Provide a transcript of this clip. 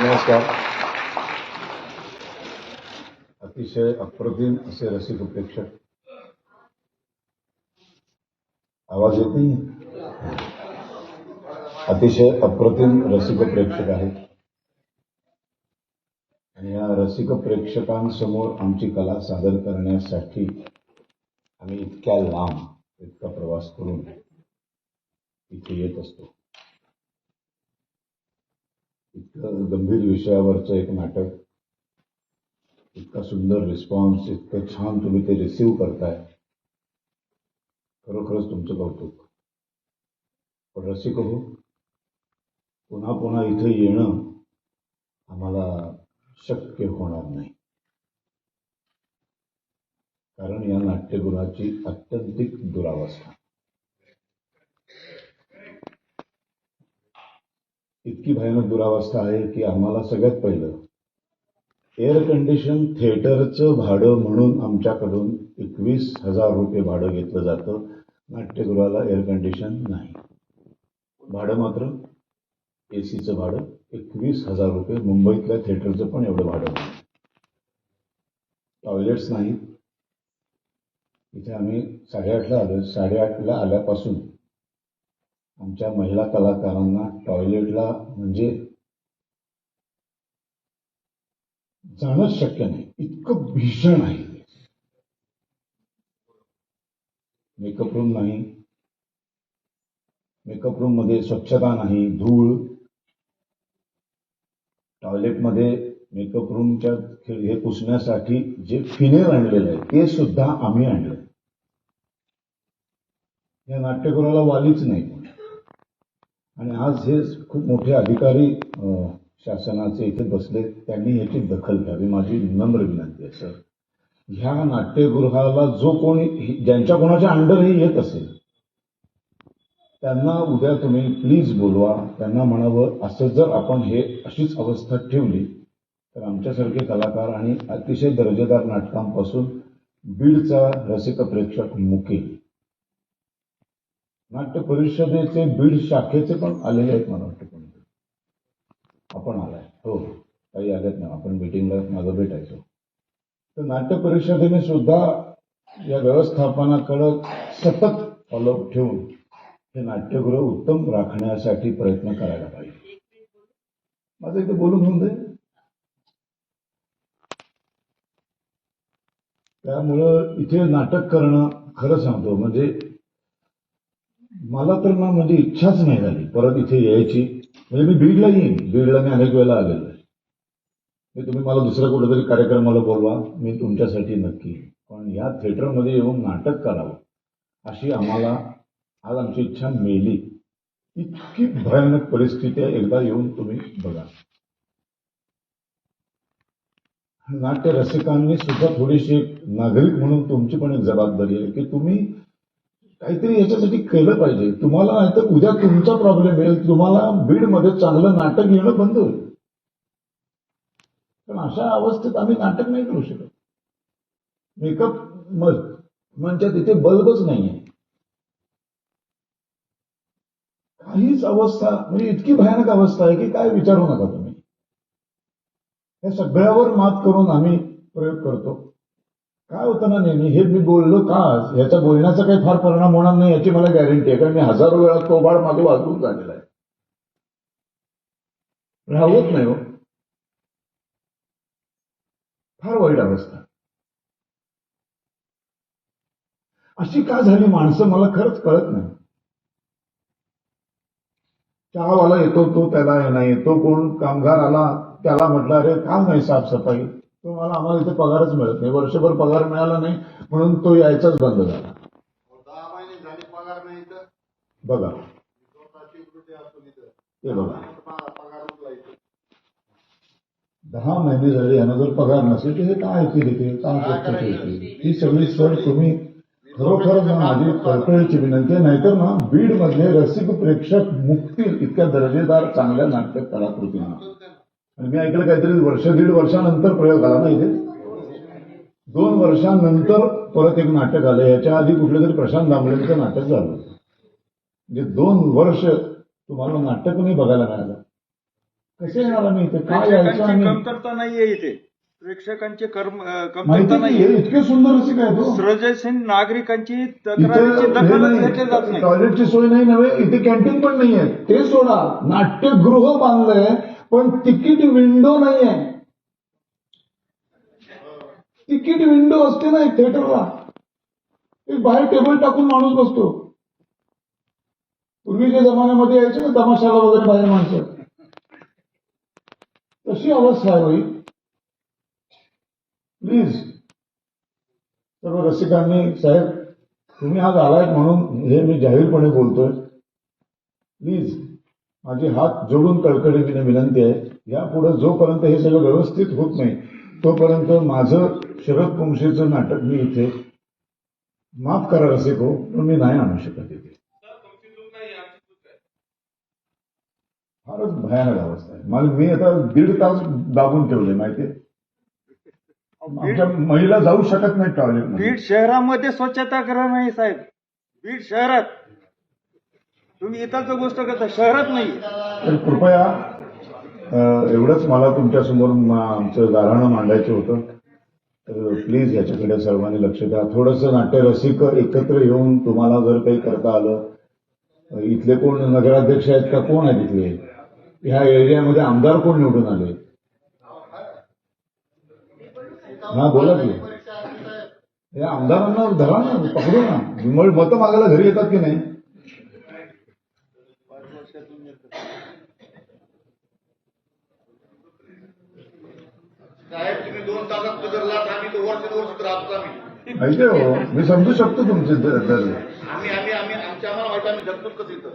नमस्कार. अतिशय अप्रतिम असे रसिक प्रेक्षक आवाज येते अतिशय अप्रतिम रसिक प्रेक्षक आहेत. आणि या रसिक प्रेक्षकांसमोर आमची कला सादर करण्यासाठी आम्ही इतक्या लांब इतका प्रवास करून इथे येत असतो. इतकं गंभीर विषयावरचं एक नाटक इतका सुंदर रिस्पॉन्स इतकं छान तुम्ही ते रिसीव करताय. खरोखरच तुमचं कौतुक. पण रसिक हो पुन्हा पुन्हा इथे येणं आम्हाला शक्य होणार नाही. कारण या नाट्यगृहाची अत्यंतिक दुरावस्था. इतकी भयानक दुरावस्था आहे की आम्हाला सगळ्यात पहिलं एअर कंडिशन थिएटरचं भाडं म्हणून आमच्याकडून एकवीस हजार रुपये भाडं घेतलं जातं. नाट्यगृहाला एअर कंडिशन नाही. भाडं मात्र ए सीचं भाडं एकवीस हजार रुपये. मुंबईतल्या थिएटरचं पण एवढं भाडं नाही. टॉयलेट्स नाहीत. इथे आम्ही साडेआठला आलो साडेआठला आल्यापासून आमच्या महिला कलाकारांना टॉयलेटला म्हणजे जाणंच शक्य नाही. इतकं भीषण आहे. मेकअप रूम नाही. मेकअप रूममध्ये स्वच्छता नाही धूळ. टॉयलेटमध्ये मेकअप रूमच्या हे पुसण्यासाठी जे फिनेल आणलेलं आहे ते सुद्धा आम्ही आणलं. या नाट्यगृहाला वालीच नाही. आणि आज हे खूप मोठे अधिकारी शासनाचे इथे बसले त्यांनी याची दखल घ्यावी. माझी नम्र विनंती आहे सर. ह्या नाट्यगृहाला जो कोणी ज्यांच्या कोणाच्या अंडरही येत असेल त्यांना उद्या तुम्ही प्लीज बोलवा. त्यांना म्हणावं असं जर आपण हे अशीच अवस्था ठेवली तर आमच्यासारखे कलाकार आणि अतिशय दर्जेदार नाटकांपासून बीडचा रसिक प्रेक्षक मुकेल. नाट्य परिषदेचे बीड शाखेचे पण आलेले आहेत मला वाटतं कोणते आपण आलाय. हो काही आलेत ना. आपण मीटिंगला मागं भेटायचो. तर नाट्य परिषदेने सुद्धा या व्यवस्थापनाकडं सतत फॉलोअप ठेवून हे नाट्यगृह उत्तम राखण्यासाठी प्रयत्न करायला पाहिजे. माझं इथे बोलून होऊन जाईल. त्यामुळं इथे नाटक करणं खरं सांगतो. म्हणजे मला तर ना म्हणजे इच्छाच नाही झाली. परत इथे यायची. म्हणजे मी बीडला येईन. बीडला मी अनेक वेळेला आलेलो आहे. मी तुम्ही मला दुसऱ्या कुठेतरी कार्यक्रमाला बोलवा. मी तुमच्यासाठी नक्की. येईन. पण या थिएटरमध्ये येऊन नाटक करावं. अशी आम्हाला आज आमची इच्छा मेली. इतकी भयानक परिस्थिती आहे. एकदा येऊन तुम्ही बघा. नाट्य रसिकांनी सुद्धा थोडीशी एक नागरिक म्हणून तुमची पण एक जबाबदारी आहे की तुम्ही काहीतरी याच्यासाठी केलं पाहिजे. तुम्हाला नाहीतर उद्या तुमचा प्रॉब्लेम येईल. तुम्हाला बीडमध्ये चांगलं नाटक येणं बंद होईल. पण अशा अवस्थेत आम्ही नाटक नाही करू शकत. मेकअप म्हणजे तिथे बल्बच नाहीये. काहीच अवस्था म्हणजे इतकी भयानक अवस्था आहे की काय विचारू नका तुम्ही. या सगळ्यावर मात करून आम्ही प्रयोग करतो. काय होतं ना नेहमी? हे मी बोललो का? याचा बोलण्याचा काही फार परिणाम होणार नाही याची मला गॅरंटी आहे. कारण मी हजारो वेळा तो बाळ मागे वाजवून झालेला आहे. राहत नाही हो. फार वाईट अवस्था. अशी का झाली माणसं? मला खरंच कळत नाही. चहावाला येतो तो त्याला नाही. तो कोण कामगार आला त्याला म्हटलं अरे काम नाही साफसफाई. तो मला आम्हाला इथे पगारच मिळत नाही. वर्षभर पगार मिळाला नाही म्हणून तो यायचाच बंद झाला. दहा महिने झाले पगार नाही तर बघा. ते बघा. दहा महिने झाले यांना जर पगार नसेल तर हे काय काय स्वच्छता येतील ही सगळी सर तुम्ही खरोखरच ना माझी कळकळीची विनंती आहे नाहीतर ना बीड मधले रसिक प्रेक्षक मुक्तील इतक्या दर्जेदार चांगल्या नाट्य कलाकृतींना मी ऐकलं काहीतरी वर्ष दीड वर्षानंतर प्रयोग आला ना इथे? दोन वर्षांनंतर परत एक नाटक आलं. याच्या आधी कुठलं तरी प्रशांत दामलेंचं नाटक झालं. म्हणजे दोन वर्ष तुम्हाला नाटक नाही बघायला मिळालं. कसे येणार आम्ही इथे? काय यायचं नाहीये इथे. प्रेक्षकांची कर्म कमतरता की इतके सुंदर असे काय तो? सर्जनशील नागरिकांची तक्रारीची दखलच घेतली जात नाही. टॉयलेटची सोय नाही नव्हे इथे कॅन्टीन पण नाहीये. ते सोडा. नाट्यगृह बांधलंय. पण तिकीट विंडो नाहीये तिकीट विंडो असते ना एक थिएटरला एक बाहेर टेबल टाकून माणूस बसतो. पूर्वीच्या जमान्यामध्ये यायचे ना तमाशाला वगैरे बाहेर माणसं. तशी अवस्था आहे होई प्लीज सर्व रसिकांनी साहेब तुम्ही आज आलायत म्हणून हे मी जाहीरपणे बोलतोय. प्लीज माझी हात जोडून कळकळीने विनंती आहे. यापुढे जोपर्यंत हे सगळं व्यवस्थित होत नाही तोपर्यंत माझं शरद कुंशीचं नाटक मी इथे माफ करा रसिक हो पण मी नाही आणू शकत इथे. फारच भयानक अवस्था आहे. मला मी आता दीड तास दाबून ठेवले माहितीये? आमच्या महिला जाऊ शकत नाही टॉयलेटमध्ये बीड शहरामध्ये स्वच्छतागृह नाही साहेब. बीड शहरात. तुम्ही इथं गोष्ट करता शहरात नाही कृपया एवढंच मला तुमच्यासमोर आमचं गाराणं मांडायचं होतं. तर प्लीज याच्याकडे सर्वांनी लक्ष द्या. थोडंसं नाट्यरसिक एकत्र येऊन तुम्हाला जर काही करता आलं इथले कोण नगराध्यक्ष आहेत का? कोण आहेत इथले? ह्या एरियामध्ये आमदार कोण निवडून आले? हा बोला की. या आमदारांना धरा ना पकडू ना. मग मतं मागायला घरी येतात की नाही? साहेब तुम्ही दोन तासात बदललात आम्ही तर वर्ष वर्ष राहतो आम्ही. हो मी समजू शकतो तुमचे. आम्ही आम्ही आम्ही आमच्या आम्हाला माहिती आम्ही जगतो कसं इथं